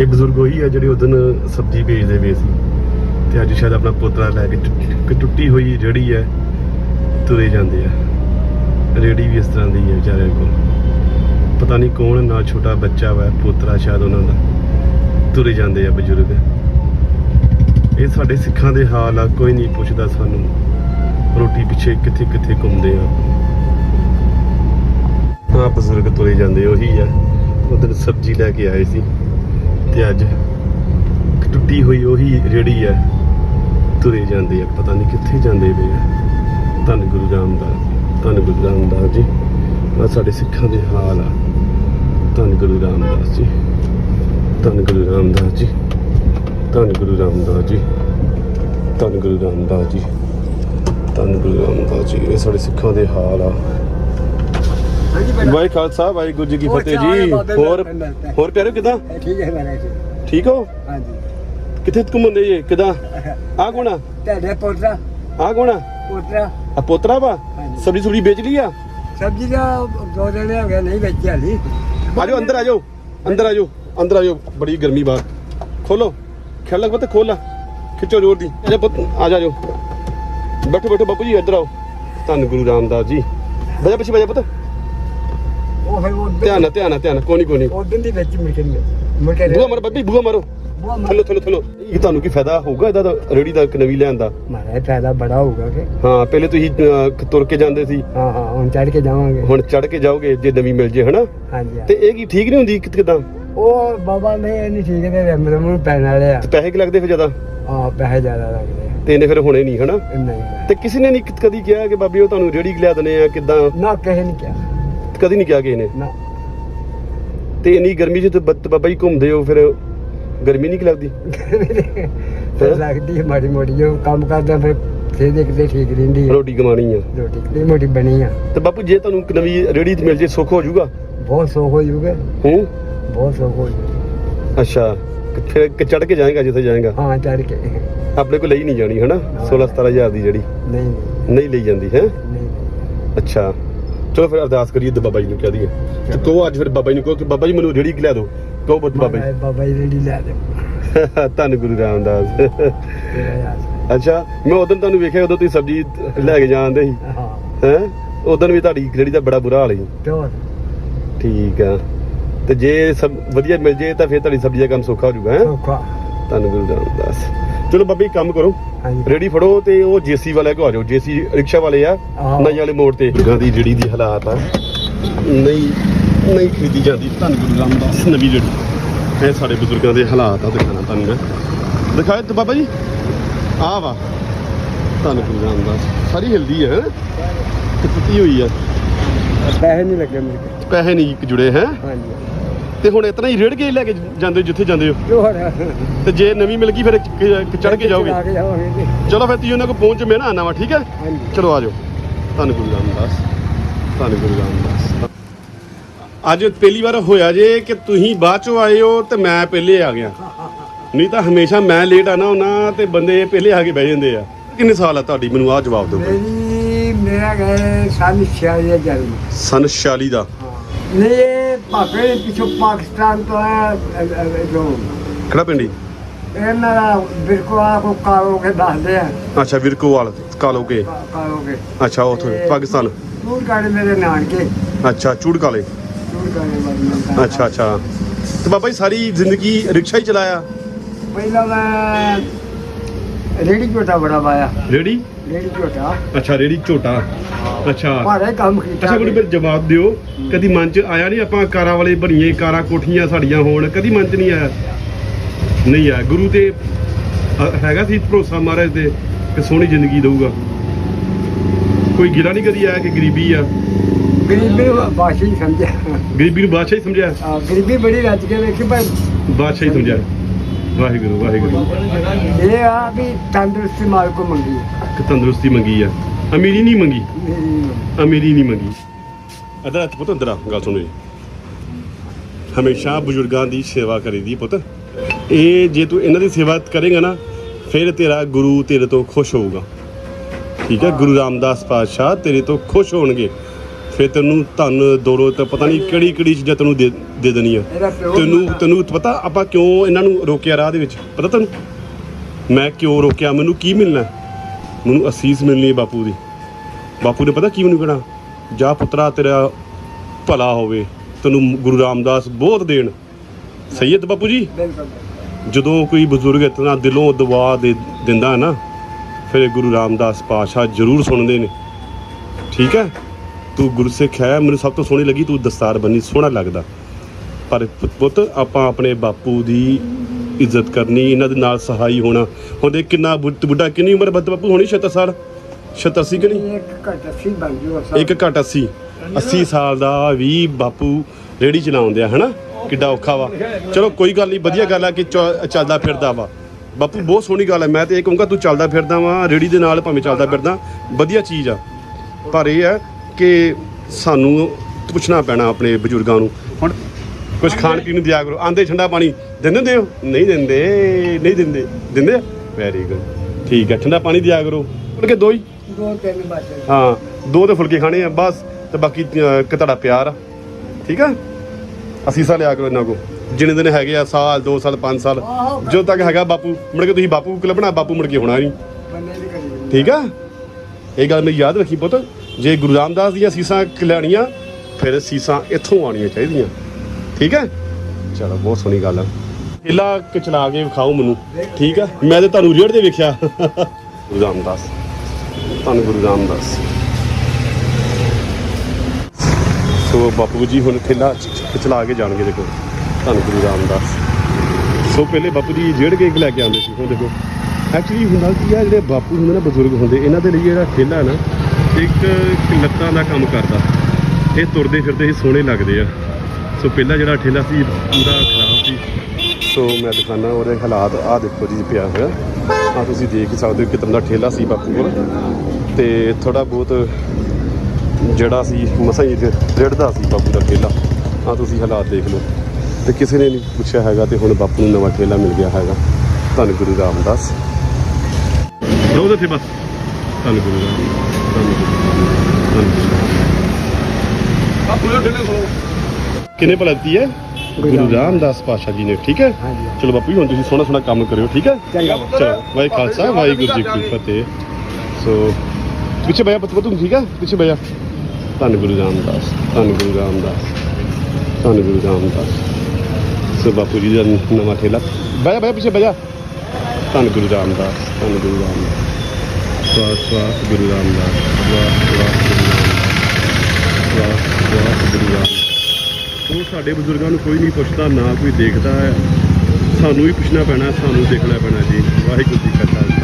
ਇਹ ਬਜ਼ੁਰਗ ਉਹੀ ਆ ਜਿਹੜੇ ਉਦੋਂ ਸਬਜ਼ੀ ਵੇਚਦੇ ਵੇ ਸੀ। ਤੇ ਅੱਜ ਸ਼ਾਇਦ ਆਪਣਾ ਪੋਤਰਾ ਲੈ ਕੇ ਟੁੱਟੀ- ਹੋਈ ਜਿਹੜੀ ਹੈ, ਤੁਰੇ ਜਾਂਦੇ ਆ। ਰੇੜੀ ਵੀ ਇਸ ਤਰ੍ਹਾਂ ਦੀ ਹੈ ਵਿਚਾਰੇ ਕੋਲ। ਪਤਾ ਨਹੀਂ ਕੌਣ ਨਾ ਛੋਟਾ ਬੱਚਾ ਵਾ, ਪੋਤਰਾ ਸ਼ਾਇਦ ਉਹਨਾਂ ਦਾ। ਤੁਰੇ ਜਾਂਦੇ ਆ ਬਜ਼ੁਰਗ। ਇਹ ਸਾਡੇ ਸਿੱਖਾਂ ਦੇ ਹਾਲ ਆ, ਕੋਈ ਨਹੀਂ ਪੁੱਛਦਾ ਸਾਨੂੰ। ਰੋਟੀ ਪਿੱਛੇ ਕਿੱਥੇ ਕਿੱਥੇ ਘੁੰਮਦੇ ਆ। ਆ ਬਜ਼ੁਰਗ ਤੁਰੇ ਜਾਂਦੇ, ਉਹੀ ਆ। ਉਧਰ ਸਬਜ਼ੀ ਲੈ ਕੇ ਆਏ ਸੀ। ਤੇ ਅੱਜ ਟੁੱਟੀ ਹੋਈ ਉਹੀ ਰੇੜੀ ਹੈ। ਤੁਰੇ ਜਾਂਦੇ ਆ। ਪਤਾ ਨਹੀਂ ਕਿੱਥੇ ਜਾਂਦੇ ਪਏ ਆ। ਧੰਨ ਗੁਰੂ ਰਾਮਦਾਸ ਜੀ, ਧੰਨ ਗੁਰੂ ਰਾਮਦਾਸ ਜੀ। ਆ ਸਾਡੇ ਸਿੱਖਾਂ ਦੇ ਹਾਲ ਆ। ਧੰਨ ਗੁਰੂ ਰਾਮਦਾਸ ਜੀ, ਧੰਨ ਗੁਰੂ ਰਾਮਦਾਸ ਜੀ, ਧੰਨ ਗੁਰੂ ਰਾਮਦਾਸ ਜੀ, ਧੰਨ ਗੁਰੂ ਰਾਮਦਾਸ ਜੀ, ਧੰਨ ਗੁਰੂ ਰਾਮਦਾਸ ਜੀ। ਇਹ ਸਾਡੇ ਸਿੱਖਾਂ ਦੇ ਹਾਲ ਆ। ਹਾਂਜੀ ਬੇਟਾ ਵਾਹਿ ਖਾਲਸਾ ਵਾਹਿਗੁਰੂ ਜੀ ਕੀ ਫਤਿਹ ਜੀ। ਹੋਰ। ਹੋਰ ਪਿਆਰੇ ਕਿਦਾਂ? ਠੀਕ ਹੈ ਮੇਰਾ ਜੀ। ਠੀਕ ਹੋ? ਹਾਂਜੀ। ਕਿੱਥੇ ਘੁੰਮਦੇ ਜੇ? ਕਿਦਾਂ? ਆ ਕੋਣਾ ਤੁਹਾਡੇ ਪੋਤਰਾ। ਆ ਕੋਣਾ ਪੋਤਰਾ। ਆ ਪੋਤਰਾ ਵਾ। ਸਬਜ਼ੀ ਸੁਬਜ਼ੀ ਵੇਚ ਲਈ ਆ? ਸਬਜ਼ੀ ਦਾ ਦੋ ਦਿਨ ਹੋ ਗਏ ਨਹੀਂ ਵੇਚੀ ਹਾਲੀ ਆ ਜਾਓ ਅੰਦਰ ਆ ਜਾਓ। ਅੰਦਰ ਆ ਜਾਓ ਅੰਦਰ ਆ ਜਾਓ। ਬੜੀ ਗਰਮੀ ਬਾਹਰ। ਖੋਲੋ। ਖਿਆਲ ਲੱਗ ਪਤਾ ਖੋਲ ਖਿੱਚੋ ਜ਼ੋਰ ਦੀ। ਅਜਾ ਪੁੱਤ ਆ ਜਾ ਜਾਓ। ਬੈਠੋ ਬੈਠੋ ਬਾਪੂ ਜੀ ਇੱਧਰ ਆਓ। ਧੰਨ ਗੁਰੂ ਰਾਮਦਾਸ ਜੀ। ਬਜਾ ਪਿੱਛੇ ਬਜਾ ਪੁੱਤ। ਉਹ ਫਿਰ ਉਹ ਧਿਆਨ ਨਾਲ ਧਿਆਨ ਨਾਲ ਧਿਆਨ ਨਾਲ। ਕੋਈ ਨਹੀਂ ਨਹੀਂ ਦਿਨ ਦੀ ਵਿੱਚ ਮਿਲ ਕੇ ਮਿਲ ਬੂਹਾ ਮਾਰੋ ਬੱਬੀ ਬੂਹਾ ਮਾਰੋ। ਥੱਲੋ ਥੱਲੋ ਥੱਲੋ। ਇਹ ਤੁਹਾਨੂੰ ਕੀ ਫਾਇਦਾ ਹੋਊਗਾ? ਇਹਦਾ ਤਾਂ ਰੇੜੀ ਦਾ ਇੱਕ ਨਵੀਂ ਲੈਣ ਦਾ। ਮਾਰਾ ਫਾਇਦਾ ਬੜਾ ਹੋਊਗਾ ਕਿ। ਹਾਂ ਪਹਿਲੇ ਤੁਸੀਂ ਅਹ, ਤੁਰ ਕੇ ਜਾਂਦੇ ਸੀ। ਹਾਂ ਹਾਂ ਹੁਣ ਚੜ ਕੇ ਜਾਵਾਂਗੇ। ਹੁਣ ਚੜ ਕੇ ਜਾਓਗੇ ਜੇ ਨਵੀਂ ਮਿਲ ਜੇ ਹਨਾ? ਹਾਂਜੀ ਤੇ ਇਹ ਕੀ ਠੀਕ ਨਹੀਂ ਹੁੰਦੀ ਕਿ- ਕਿੱਦਾਂ ਉਹ ਬਾਬਾ ਨੇ ਇਹ ਨਹੀਂ ਠੀਕ ਹੈ ਮੇਰੇ ਮੂੰਹ ਪੈਣ ਵਾਲੇ ਆ। ਤੇ ਪੈਸੇ ਕਿ ਲੱਗਦੇ ਫਿਰ ਜ਼ਿਆਦਾ? ਹਾਂ ਪੈਸੇ ਜ਼ਿਆਦਾ ਲੱਗਦੇ ਆ। ਤੇ ਇਹਨੇ ਫਿਰ ਹੋਣੇ ਨਹੀਂ ਹਨਾ? ਨਹੀਂ ਤੇ ਕਿਸੇ ਨੇ ਨਹੀਂ ਕਦੀ ਕਿਹਾ ਕਿ ਬਾਬੀ ਉਹ ਤੁਹਾਨੂੰ ਰੇੜੀ ਲਿਆ ਦਨੇ ਆ ਕਿਦਾਂ? ਨਾ ਕਿਸੇ ਨੇ ਕਿਹਾ। ਕਦੀ ਨਹੀਂ ਕਿਹਾ ਕਿਸੇ ਨੇ। ਨਾ। ਤੇ ਇੰਨੀ ਗਰਮੀ 'ਚ ਤੇ ਬ- ਬਾਬਾ ਜੀ ਘੁੰਮਦੇ ਹੋ ਫਿਰ ਗਰਮੀ ਨਹੀਂ ਕਿ ਲੱਗਦੀ? ਫਿਰ ਲੱਗਦੀ ਹੈ ਮਾੜੀ ਮੋੜੀ ਜੋ ਕੰਮ ਕਰਦਾ ਫਿਰ ਫੇਰ ਦੇਖਦੇ ਠੀਕ ਰਹਿੰਦੀ ਹੈ। ਰੋਟੀ ਕਮਾਣੀ ਆ। ਰੋਟੀ ਕਿੰਨੀ ਮੋਟੀ ਬਣੀ ਆ। ਤੇ ਬਾਪੂ ਜੇ ਤੁਹਾਨੂੰ ਇੱਕ ਨਵੀਂ ਰੇੜੀ ਤੇ ਮਿਲ ਜੇ ਸੁੱਖ ਹੋ ਜਾਊਗਾ? ਬਹੁਤ ਸੌਖ ਹੋ ਜੂਗਾ ਹੂੰ? ਬਹੁਤ ਸੌਖ ਹੋ ਜੂਗਾ ਅੱਛਾ। ਫਿਰ ਚੜ ਕੇ ਜਾਏਗਾ ਜਿੱਥੇ ਜਾਏਗਾ? ਹਾਂ ਚੜ ਕੇ। ਆਪਣੇ ਕੋਲ ਲਈ ਨਹੀਂ ਜਾਣੀ ਹਨਾ? 16 17000 ਦੀ ਜਿਹੜੀ। ਨਹੀਂ ਨਹੀਂ। ਨਹੀਂ ਲਈ ਜਾਂਦੀ ਹੈ? ਨਹੀਂ। ਅੱਛਾ। ਚਲੋ ਫਿਰ ਅਰਦਾਸ ਕਰੀਏ ਤੇ ਬਾਬਾ ਜੀ ਨੂੰ ਕਹਿ ਦਈਏ। ਤੇ ਕਹੋ ਅੱਜ ਫਿਰ ਬਾਬਾ ਜੀ ਨੂੰ ਕਹੋ ਕਿ ਬਾਬਾ ਜੀ ਮੈਨੂੰ ਰੇੜੀ ਲਿਆ ਦਿਓ? ਕਹੋ ਪੁੱਤ ਬਾਬਾ ਬਾਬਾ ਬਾਬਾ ਜੀ ਰੇੜੀ ਲੈ ਦੇ ਜੀ ਧੰਨ ਗੁਰੂ ਰਾਮਦਾਸ। ਅੱਛਾ ਮੈਂ ਉਦੋਂ ਤੁਹਾਨੂੰ ਵੇਖਿਆ ਉਦੋਂ ਤੁਸੀਂ ਸਬਜ਼ੀ ਲੈ ਕੇ ਜਾਂਦੇ ਸੀ। ਹਾਂ। ਹੈ? ਉਦੋਂ ਵੀ ਤੁਹਾਡੀ ਰੇੜੀ ਦਾ ਬੜਾ ਬੁਰਾ ਹਾਲ ਸੀ। ਠੀਕ ਆ। ਤੇ ਜੇ ਸਭ ਵਧੀਆ ਮਿਲ ਜੇ ਤਾਂ ਫਿਰ ਤੁਹਾਡੀ ਸਬਜ਼ੀ ਦਾ ਕੰਮ ਸੌਖਾ ਹੋ ਜਾਊਗਾ ਹੈ? ਸੌਖਾ। ਧੰਨ ਗੁਰੂ ਰਾਮਦਾਸ ਚਲੋ ਬਾਬਾ ਜੀ ਕੰਮ ਕਰੋ। ਹਾਂਜੀ। ਰੇੜੀ ਫੜੋ ਤੇ ਉਹ ਜੇਸੀ ਵਾਲੇ ਕੋ ਆ ਜਾਓ। ਜੇਸੀ ਰਿਕਸ਼ਾ ਵਾਲੇ ਆ ਆਹੋ। ਨਈ ਵਾਲੇ ਮੋੜ ਤੇ। ਗਾਂ ਦੀ ਜਿਹੜੀ ਦੀ ਹਾਲਾਤ ਆ ਨਹੀਂ ਨਹੀਂ ਖਰੀਦੀ ਜਾਂਦੀ। ਧੰਨ ਗੁਰੂ ਰਾਮਦਾਸ ਨਵੀਂ ਜਿਹੜੀ। ਇਹ ਸਾਡੇ ਬਜ਼ੁਰਗਾਂ ਦੇ ਹਾਲਾਤ ਆ ਦਿਖਾਣਾ ਤੁਹਾਨੂੰ ਮੈਂ। ਦਿਖਾਏ ਤੇ ਬਾਬਾ ਜੀ। ਆ ਵਾ। ਧੰਨ ਗੁਰੂ ਰਾਮਦਾਸ ਸਾਰੀ ਹਿਲਦੀ ਹੈ? ਤੇ ਟੁੱਟੀ ਹੋਈ ਆ। ਪੈਸੇ ਨਹੀਂ ਲੱਗੇ ਮੇਰੇ ਕੋਲ ਪੈਸੇ ਨਹੀਂ ਜੁੜੇ ਹੈ? ਹਾਂਜੀ। ਤੇ ਹੁਣ ਇਤਨਾ ਹੀ ਰੇੜ ਕੇ ਹੀ ਲੈ ਕੇ ਜਾਂਦੇ ਹੋ ਜਿੱਥੇ ਜਾਂਦੇ ਹੋ? ਤੇ ਹੋਰ ਤੇ ਜੇ ਨਵੀਂ ਮਿਲ ਗਈ ਫਿਰ ਚੜ ਕੇ ਜਾਓਗੇ? ਕੇ ਜਾਵਾਂਗੇ। ਚਲੋ ਫਿਰ ਤੁਸੀਂ ਉਹਨਾਂ ਕੋਲ ਪਹੁੰਚ ਮੈਂ ਨਾ ਆਣਾ ਵਾ ਠੀਕ ਹੈ? ਹਾਂਜੀ। ਚਲੋ ਆ ਜਾਓ। ਧੰਨ ਗੁਰੂ ਰਾਮਦਾਸ। ਧੰਨ ਗੁਰੂ ਰਾਮਦਾਸ। ਅੱਜ ਪਹਿਲੀ ਵਾਰ ਹੋਇਆ ਜੇ ਕਿ ਤੁਸੀਂ ਬਾਅਦ ਚੋਂ ਆਏ ਹੋ ਤੇ ਮੈਂ ਪਹਿਲੇ ਆ ਗਿਆ। ਨਹੀਂ ਤਾਂ ਹਮੇਸ਼ਾ ਮੈਂ ਲੇਟ ਆਣਾ ਹੁੰਦਾ ਤੇ ਬੰਦੇ ਪਹਿਲੇ ਆ ਕੇ ਬਹਿ ਜਾਂਦੇ ਆ। ਕਿੰਨੇ ਸਾਲ ਆ ਤੁਹਾਡੀ? ਮੈਨੂੰ ਆਹ ਜਵਾਬ ਦਿਓ। ਮੇਰੀ ਮੇਰਾ ਗਏ ਸਾਲ ਛਿਆਲੀ ਦਾ ਜਨਮ। ਸਨ 46 ਦਾ। ਨਹੀਂ ਇਹ ਭਾਪੇ ਪਿੱਛੋਂ ਪਾਕਿਸਤਾਨ ਤੋਂ ਆਇਆ ਅ- ਅ- ਜੋ ਕਿਹੜਾ ਪਿੰਡੀ ਇਹਨਾਂ ਦਾ ਬਿਰਕੁਆ ਕੋ ਕਾਲੋ ਕੇ ਦੱਸਦੇ ਆ। ਅੱਛਾ ਵਿਰਕੋਵਾਲ ਕਾਲੋ ਕੇ ਕਾ- ਕਾਲੋ ਕੇ। ਅੱਛਾ ਉਥੋਂ ਪਾਕਿਸਤਾਨ। ਦੂਰ ਗਾੜੇ ਮੇਰੇ ਨਾਨਕੇ। ਅੱਛਾ ਚੂੜ ਕਾਲੇ ਦੂਰ ਗਾੜੇ ਵਾਲੀ ਅੱਛਾ ਅੱਛਾ। ਤੇ ਬਾਬਾ ਜੀ ਸਾਰੀ ਜ਼ਿੰਦਗੀ ਰਿਕਸ਼ਾ ਹੀ ਚਲਾਇਆ? ਪਹਿਲਾਂ ਮੈਂ ਰੇੜੀ ਝੋਟਾ ਬੜਾ ਪਾਇਆ ਰੇੜੀ? ਰੇੜੀ ਝੋਟਾ। ਅੱਛਾ ਰੇੜੀ ਝੋਟਾ। ਅੱਛਾ। ਭਾਰੇ ਕੰਮ ਕੀਤਾ ਅੱਛਾ ਕੋਈ ਫਿਰ ਜਵਾਬ ਦਿਓ। ਕਦੀ ਮਨ ਚ ਆਇਆ ਨਹੀਂ ਆਪਾਂ ਕਾਰਾਂ ਵਾਲੇ ਬਣੀਏ ਕਾਰਾਂ ਕੋਠੀਆਂ ਸਾਡੀਆਂ ਹੋਣ। ਕਦੀ ਮਨ ਚ ਨਹੀਂ ਆਇਆ? ਨਹੀਂ ਆ ਗੁਰੂ ਤੇ ਅ, ਹੈਗਾ ਸੀ ਭਰੋਸਾ ਮਹਾਰਾਜ ਤੇ ਕਿ ਸੋਹਣੀ ਜ਼ਿੰਦਗੀ ਦਊਗਾ। ਕੋਈ ਗਿਲਾ ਨਹੀਂ ਕਦੀ ਆਇਆ ਕਿ ਗਰੀਬੀ ਆ? ਗਰੀਬੀ ਬਾਸ਼ੀ ਹੀ ਸਮਝਿਆ। ਗਰੀਬੀ ਨੂੰ ਬਾਦਸ਼ਾਹ ਹੀ ਸਮਝਿਆ? ਆ, ਗਰੀਬੀ ਬੜੀ ਰੱਜ ਕੇ ਵੇਖੀ ਪਰ ਬਾਦਸ਼ਾਹ ਹੀ ਸਮਝਿਆ। ਵਾਹਿਗੁਰੂ ਵਾਹਿਗੁਰੂ। ਇਹ ਆ ਵੀ ਤੰਦਰੁਸਤੀ ਮਾਲ ਕੋ ਮੰਗੀ ਕਿ ਤੰਦਰੁਸਤੀ ਮੰਗੀ ਆ। ਅਮੀਰੀ ਨਹੀਂ ਮੰਗੀ? ਮੇਰੀ ਅਮੀਰੀ ਨਹੀਂ ਮੰਗੀ। ਅਦਰ ਹੱਥ ਪੁੱਤ ਅੰਦਰ ਆ। ਗੱਲ ਸੁਣੋ ਜੀ। ਹਮੇਸ਼ਾ ਬਜ਼ੁਰਗਾਂ ਦੀ ਸੇਵਾ ਕਰੀਦੀ ਪੁੱਤ। ਇਹ ਜੇ ਤੂੰ ਇਹਨਾਂ ਦੀ ਸੇਵਾ ਕਰੇਗਾ ਨਾ ਫਿਰ ਤੇਰਾ ਗੁਰੂ ਤੇਰੇ ਤੋਂ ਖੁਸ਼ ਹੋਊਗਾ। ਠੀਕ ਹੈ ਗੁਰੂ ਰਾਮਦਾਸ ਪਾਤਸ਼ਾਹ ਤੇਰੇ ਤੋਂ ਖੁਸ਼ ਹੋਣਗੇ। ਫਿਰ ਤੈਨੂੰ ਧਨ ਦੌਲਤ ਪਤਾ ਨਹੀਂ ਕਿਹੜੀ ਕਿਹੜੀ ਚੀਜ਼ਾਂ ਤੈਨੂੰ ਦੇ ਦੇ ਦੇਣੀਆਂ ਤੈਨੂੰ ਤੈਨੂੰ ਪਤਾ ਆਪਾਂ ਕਿਉਂ ਇਹਨਾਂ ਨੂੰ ਰੋਕਿਆ ਰਾਹ ਦੇ ਵਿੱਚ? ਪਤਾ ਤੈਨੂੰ? ਮੈਂ ਕਿਉਂ ਰੋਕਿਆ? ਮੈਨੂੰ ਕੀ ਮਿਲਣਾ? ਮੈਨੂੰ ਅਸੀਸ ਮਿਲਣੀ ਹੈ ਬਾਪੂ ਦੀ। ਬਾਪੂ ਨੇ ਪਤਾ ਕੀ ਮੈਨੂੰ ਕਹਿਣਾ? ਜਾ ਪੁੱਤਰਾ ਤੇਰਾ ਭਲਾ ਹੋਵੇ। ਤੈਨੂੰ ਗੁਰੂ ਰਾਮਦਾਸ ਬਹੁਤ ਦੇਣ। ਸਹੀ ਹੈ ਬਾਪੂ ਜੀ? ਜਦੋਂ ਕੋਈ ਬਜ਼ੁਰਗ ਇਤਨਾ ਦਿਲੋਂ ਦੁਆ ਦੇ ਦਿੰਦਾ ਨਾ ਫਿਰ ਗੁਰੂ ਰਾਮਦਾਸ ਪਾਤਸ਼ਾਹ ਜ਼ਰੂਰ ਸੁਣਦੇ ਨੇ। ਠੀਕ ਹੈ? ਤੂੰ ਗੁਰਸਿੱਖ ਹੈ ਮੈਨੂੰ ਸਭ ਤੋਂ ਸੋਹਣੀ ਲੱਗੀ ਤੂੰ ਦਸਤਾਰ ਬੰਨੀ ਸੋਹਣਾ ਲੱਗਦਾ। ਪਰ ਪੁੱਤ ਆਪਾਂ ਆਪਣੇ ਬਾਪੂ ਦੀ ਇੱਜ਼ਤ ਕਰਨੀ ਇਹਨਾਂ ਦੇ ਨਾਲ ਸਹਾਈ ਹੋਣਾ। ਹੁਣ ਦੇਖ ਕਿੰਨਾ ਬੁੱਢ ਕਿੰਨੀ ਉਮਰ ਬੱਤ ਬਾਪੂ ਹੋਣੀ 76 ਸਾਲ? 76 ਸੀ ਕਿ ਨਹੀਂ? ਇੱਕ ਘੱਟ ਸੀ ਬਣ ਜੂ ਇੱਕ ਘੱਟ 80 80 ਸਾਲ ਦਾ ਵੀ ਬਾਪੂ ਰੇੜੀ ਚਲਾਉਂਦੇ ਆ ਹਨਾ? ਕਿੱਡਾ ਔਖਾ ਵਾ। ਚਲੋ ਕੋਈ ਗੱਲ ਨਹੀਂ ਵਧੀਆ ਗੱਲ ਆ ਕਿ ਚੱਲਦਾ ਫਿਰਦਾ ਵਾ। ਬਾਪੂ ਬਹੁਤ ਸੋਹਣੀ ਗੱਲ ਹੈ ਮੈਂ ਤੇ ਇਹ ਕਹੂੰਗਾ ਤੂੰ ਚੱਲਦਾ ਫਿਰਦਾ ਵਾ ਰੇੜੀ ਦੇ ਨਾਲ ਭਾਵੇਂ ਚੱਲਦਾ ਫਿਰਦਾ। ਵਧੀਆ ਚੀਜ਼ ਆ। ਪਰ ਇਹ ਹੈ ਕਿ ਸਾਨੂੰ ਪੁੱਛਣਾ ਪੈਣਾ ਆਪਣੇ ਬਜ਼ੁਰਗਾਂ ਨੂੰ ਹੁਣ ਕੁਝ ਖਾਣ ਪੀਣ ਨੂੰ ਦਿਆ ਕਰੋ। ਆਂਦੇ ਠੰਡਾ ਪਾਣੀ ਦਿੰਦੇ ਹੋ? ਨਹੀਂ ਦਿੰਦੇ ਨਹੀਂ ਦਿੰਦੇ। ਦਿੰਦੇ? ਵੈਰੀ ਗੁੱਡ ਠੀਕ ਹੈ ਠੰਡਾ ਪਾਣੀ ਦਿਆ ਕਰੋ। ਕਿ ਦੋ ਹੀ? ਦੋ ਤਿੰਨ ਬਾਟੇ ਹਾਂ ਦੋ ਤੇ ਫੁਲਕੇ ਖਾਣੇ ਆ ਬਸ। ਤੇ ਬਾਕੀ ਇੱਕ ਤੁਹਾਡਾ ਪਿਆਰ ਆ। ਠੀਕ ਆ? ਅਸੀਸਾ ਲਿਆ ਕਰੋ ਇਹਨਾਂ ਕੋ ਜਿੰਨੇ ਦਿਨ ਹੈਗੇ ਆ ਸਾਲ 2 ਸਾਲ 5 ਸਾਲ। ਜਦੋਂ ਤੱਕ ਹੈਗਾ ਬਾਪੂ ਮੁੜ ਕੇ ਤੁਸੀਂ ਬਾਪੂ ਕੋਲ ਲੱਭਣਾ ਬਾਪੂ ਮੁੜ ਕੇ ਹੋਣਾ ਨਹੀਂ। ਠੀਕ ਆ? ਇਹ ਗੱਲ ਮੇਰੀ ਯਾਦ ਰੱਖੀ ਪੁੱਤ। ਜੇ ਗੁਰੂ ਰਾਮਦਾਸ ਦੀਆਂ ਸੀਸਾਂ ਲੈਣੀਆਂ, ਫਿਰ ਸੀਸਾਂ ਇੱਥੋਂ ਆਉਣੀਆਂ ਚਾਹੀਦੀਆਂ। ਠੀਕ ਹੈ? ਚਲੋ, ਬਹੁਤ ਸੋਹਣੀ ਗੱਲ ਹੈ ਇਲਾ ਕਿ ਚਲਾ ਕੇ ਵਿਖਾਓ ਮੈਨੂੰ। ਠੀਕ ਹੈ ਮੈਂ ਤੇ ਤੁਹਾਨੂੰ ਰੇੜ ਤੇ ਵੇਖਿਆ। ਗੁਰੂ ਰਾਮਦਾਸ। ਤੁਹਾਨੂੰ ਗੁਰੂ ਰਾਮਦਾਸ। ਸੋ ਬਾਪੂ ਜੀ ਹੁਣ ਠੇਲਾ ਚਲਾ ਕੇ ਜਾਣਗੇ ਦੇਖੋ। ਤੁਹਾਨੂੰ ਗੁਰੂ ਰਾਮਦਾਸ। ਸੋ ਪਹਿਲੇ ਬਾਪੂ ਜੀ ਜੇੜ ਕੇ ਲੈ ਕੇ ਆਉਂਦੇ ਸੀ। ਹੁਣ ਦੇਖੋ ਐਕਚੁਅਲੀ ਹੁੰਦਾ ਕੀ ਆ, ਜਿਹੜੇ ਬਾਪੂ ਹੁੰਦੇ ਨਾ, ਬਜ਼ੁਰਗ ਹੁੰਦੇ, ਇਹਨਾਂ ਦੇ ਲਈ ਜਿਹੜਾ ਠੇਲਾ ਹੈ ਨਾ ਇੱਕ ਲੱਤਾਂ ਦਾ ਕੰਮ ਕਰਦਾ। ਇਹ ਤੁਰਦੇ ਫਿਰਦੇ ਹੀ ਸੋਹਣੇ ਲੱਗਦੇ ਆ। ਸੋ ਪਹਿਲਾ ਜਿਹੜਾ ਠੇਲਾ ਸੀ, ਪੂਰਾ ਖਰਾਬ ਸੀ। ਸੋ ਮੈਂ ਦਿਖਾਣਾ ਉਹਦੇ ਹਾਲਾਤ। ਆਹ ਦੇਖੋ ਜੀ, ਪਿਆ ਹੋਇਆ। ਆ ਤੁਸੀਂ ਦੇਖ ਸਕਦੇ ਹੋ ਕਿਤਨਾ ਦਾ ਠੇਲਾ ਸੀ ਬਾਪੂ ਕੋਲ। ਤੇ ਥੋੜਾ ਬਹੁਤ ਜਿਹੜਾ ਸੀ, ਮਸਾ ਹੀ ਰੇੜਦਾ ਸੀ ਬਾਪੂ ਦਾ ਠੇਲਾ। ਆ ਤੁਸੀਂ ਹਾਲਾਤ ਦੇਖ ਲਓ। ਤੇ ਕਿਸੇ ਨੇ ਨਹੀਂ ਪੁੱਛਿਆ ਹੈਗਾ ਤੇ ਹੁਣ ਬਾਪੂ ਨੂੰ ਨਵਾਂ ਠੇਲਾ ਮਿਲ ਗਿਆ ਹੈਗਾ। ਧੰਨ ਗੁਰੂ ਰਾਮਦਾਸ। ਦੋ ਦੇ ਬਸ। ਧੰਨ ਗੁਰੂ ਧੰਨ ਗੁਰੂ ਢਿੱਲੇ ਕਿੰਨੇ ਭਲਾ ਦਿੱਤੀ ਹੈ? ਗੁਰੂ ਰਾਮਦਾਸ ਪਾਸ਼ਾ ਜੀ ਨੇ ਠੀਕ ਹੈ? ਚਲੋ ਬਾਪੂ ਜੀ ਹੁਣ ਤੁਸੀਂ ਸੋਹਣਾ ਸੋਹਣਾ ਕੰਮ ਕਰਿਓ ਠੀਕ ਹੈ? ਚਲੋ ਵਾਹਿ ਖਾਲਸਾ ਵਾਹਿਗੁਰੂ ਜੀ ਕੀ ਫਤਿਹ। ਸੋ ਪਿੱਛੇ ਬਈਆ ਪਤਵ ਤੂੰ ਠੀਕ ਹੈ? ਪਿੱਛੇ ਬਈਆ ਧੰਨ ਗੁਰੂ ਰਾਮਦਾਸ ਧੰਨ ਗੁਰੂ ਰਾਮਦਾਸ ਧੰਨ ਗੁਰੂ ਰਾਮਦਾਸ। ਸੋ ਬਾਪੂ ਜੀ ਦਾ ਨਵਾਂ ਠੇਲਾ। ਬਈਆ ਬਈਆ ਪਿੱਛੇ ਬਈਆ ਧੰਨ ਗੁਰੂ ਰਾਮਦਾਸ ਧੰਨ ਗੁਰੂ ਰਾਮਦਾਸ। ਸਵਾਸ ਸਵਾਸ ਗੁਰੂ ਰਾਮਦਾਸ ਸਵਾਸ ਸਵਾਸ ਗੁਰੂ ਰਾਮਦਾਸ ਸਵਾਸ ਸਵਾਸ ਗੁਰੂ ਰਾਮਦਾਸ ਉਹ ਸਾਡੇ ਬਜ਼ੁਰਗਾਂ ਨੂੰ ਕੋਈ ਨਹੀਂ ਪੁੱਛਦਾ ਨਾ ਕੋਈ ਦੇਖਦਾ ਹੈ ਸਾਨੂੰ ਹੀ ਪੁੱਛਣਾ ਪੈਣਾ ਸਾਨੂੰ ਦੇਖਣਾ ਪੈਣਾ ਜੀ ਵਾਹਿਗੁਰੂ ਜੀ